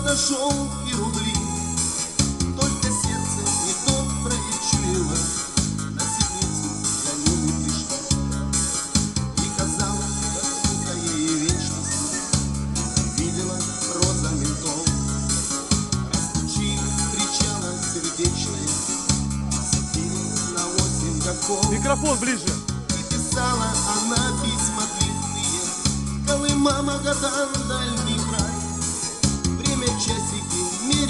подошел и рубли. Только сердце недоброе чуяло На седмицу за ним и пришла. И казалось, как будто ей вечность Видела роза ментов Растучили, кричала сердечная Сидели на восемь годков Микрофон ближе! И писала она письма длинные. Колыма, Магадан, Дальний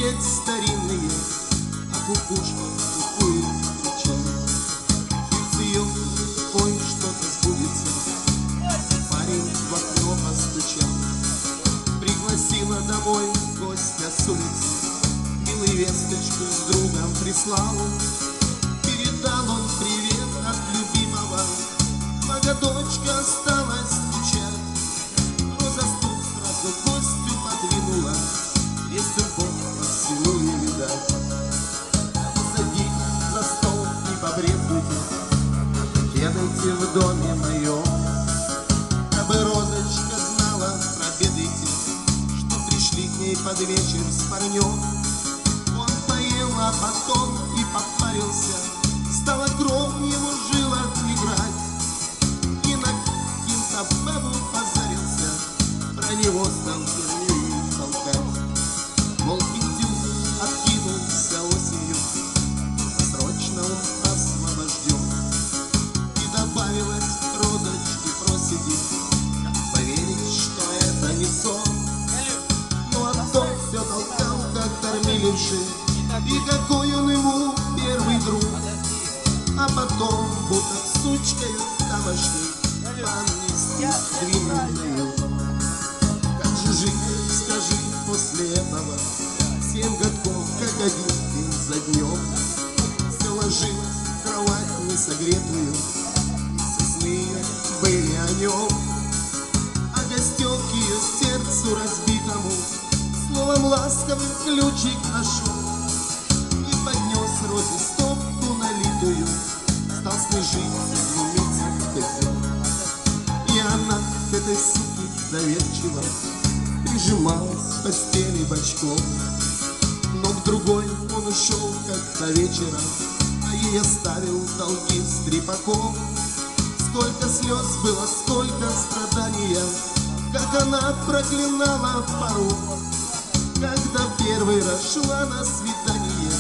мерять старинные А кукушка кукует кричает Сердце ее, ой, что-то сбудется Парень в окно постучал. Пригласила домой гостя с улицы. Милый весточку с другом прислал Обедайте в доме моем. Кабы розочка знала про беды Что пришли к ней под вечер с парнем. Он поел, а потом и попарился. Стала кровь его жилах играть. И на каким-то бабу позарился. Про него стал после этого Семь годков, как один день за днем. Все ложилось в кровать несогретую. И сны были о нем. А гостек ее сердцу разбитому. Словом ласковый ключик нашел И поднес розе стопку налитую. Стал снежить, глумиться козел И она к этой суке доверчиво Прижималась к постели бочком Но к другой он ушел как-то вечером А ей оставил долги с трепаком. Сколько слез было, сколько страдания Как она проклинала пору Когда первый раз шла на свидание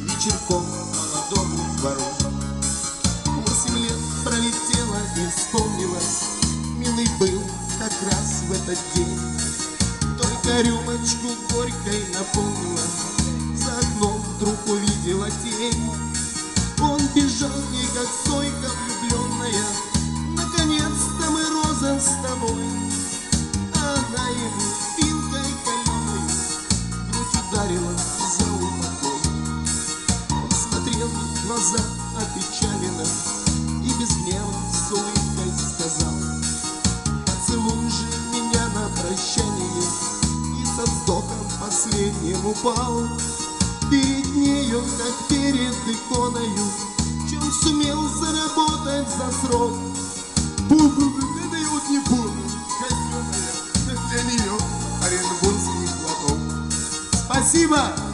Вечерком молодому двору. Восемь лет пролетело и вспомнилось Милый был как раз в этот день Только рюмочку горькой наполнила За окном вдруг увидела тень. Он бежал к ней, как сойка влюбленная. Наконец-то мы, Роза, с тобой. А Она ему спинкой каленой Грудь ударила за упокой. Он смотрел в глаза упал. Перед нею, как перед иконою Чем сумел заработать за срок. Это я вот не помню Казенная для нее Оренбургский платок. Спасибо!